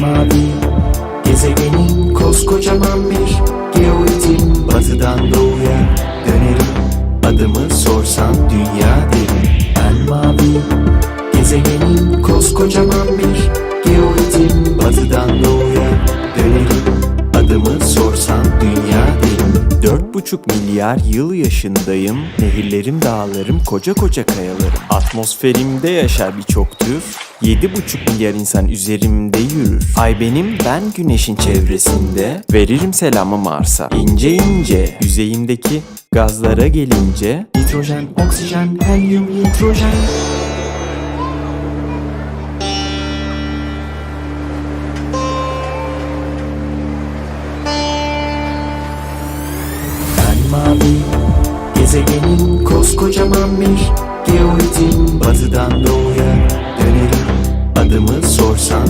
Mavi. Gezegenin koskocaman bir geoidim Batıdan doğuya dönerim. Adımı sorsan dünya derim. Ben mavi. Gezegenin koskocaman bir 4,5 milyar yıl yaşındayım. Nehirlerim, dağlarım, koca koca kayalarım. Atmosferimde yaşar birçok tür. 7,5 milyar insan üzerimde yürür. Ay benim, ben güneşin çevresinde. Veririm selamı Mars'a. İnce ince yüzeyimdeki gazlara gelince. Nitrojen, oksijen, helyum, nitrojen. Mavi. Gezegenin koskocaman bir geoidim Batıdan doğuya dönerim. Adımı sorsan